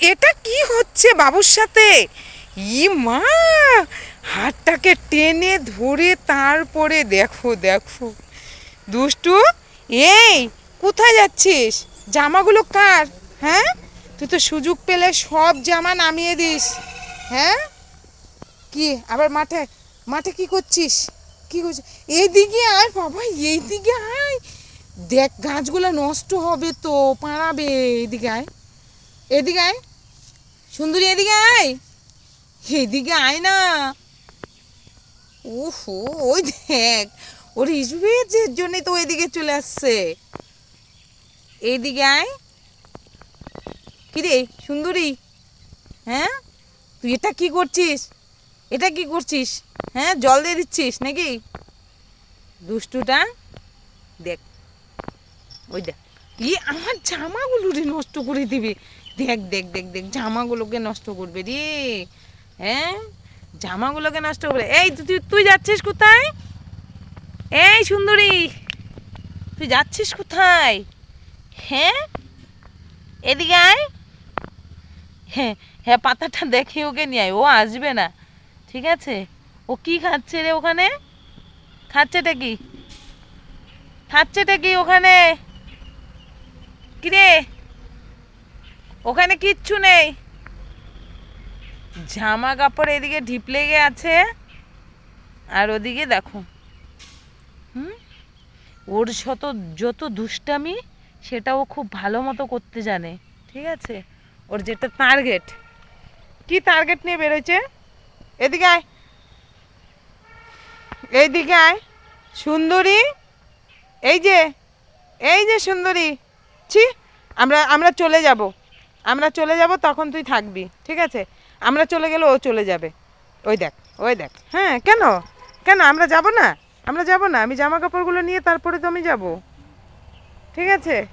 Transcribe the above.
এটা কি হচ্ছে বাবুর সাথে? ই মা, হাতটাকে টেনে ধরে তারপরে দেখো দেখো। দুষ্টু, এই, কোথায় যাচ্ছিস? জামাগুলো কার? হ্যাঁ? তুই তো সুযোগ পেলে সব জামা নামিয়ে দিস। হ্যাঁ? কি, আবার মাঠে মাঠে কি করছিস? কি করছিস? এইদিকে আয় বাবা, এইদিকে আয়। দেখ, গাছগুলো নষ্ট হবে তো পাড়াবে এদিকে আয়। এদিকে আয়। সুন্দরী, এদিকে আয়। এদিকে আয় না। ওহো, ওই দেখ, ওর ইসবেজের জন্যই তো এদিকে চলে আসছে। এইদিকে আয়। কিরে, সুন্দরী? হ্যাঁ? তুই এটা কি করছিস? এটা কি করছিস? হ্যাঁ জল দিয়ে দিচ্ছিস নাকি? দুষ্টুটা, দেখ। ওই দেখ। ই, আমার জামাগুলো রে নষ্ট করে দিবে। দেখ দেখ দেখ দেখ, জামাগুলোকে নষ্ট করবে রে। হ্যাঁ? জামাগুলোকে নষ্ট করবে। এই, তুই তুই যাচ্ছিস কোথায়? এই সুন্দরী, তুই যাচ্ছিস কোথায়? হ্যাঁ? এদিকে আয়। হ্যাঁ হ্যাঁ পাতাটা দেখে ওকে নিয়ে আয়, ও আসবে না। ঠিক আছে? ও কি খাচ্ছে রে ওখানে? খাচ্ছেটা কি? খাচ্ছেটা কি ওখানে? কিরে? ওখানে কিচ্ছু নেই। জামা কাপড় এদিকে ঢিপ লেগে আছে। আর ওদিকে দেখো। হুম? ওর শত যত দুষ্টামি, সেটা ও খুব ভালো মতো করতে জানে। ঠিক আছে? ওর যেটা টার্গেট কি টার্গেট নিয়ে বেরোচ্ছে? এদিকে আয়। এইদিকে আয়। সুন্দরী। এই যে এই যে সুন্দরী। ছি, আমরা আমরা চলে যাব। আমরা চলে যাব, তখন তুই থাকবি, ঠিক আছে? আমরা চলে গেলে ও চলে যাবে। ওই দেখ ওই দেখ। হ্যাঁ কেন? কেন? আমরা যাব না? আমরা যাব না? আমি জামা কাপড়গুলো নিয়ে তারপরে তো আমি যাব। ঠিক আছে?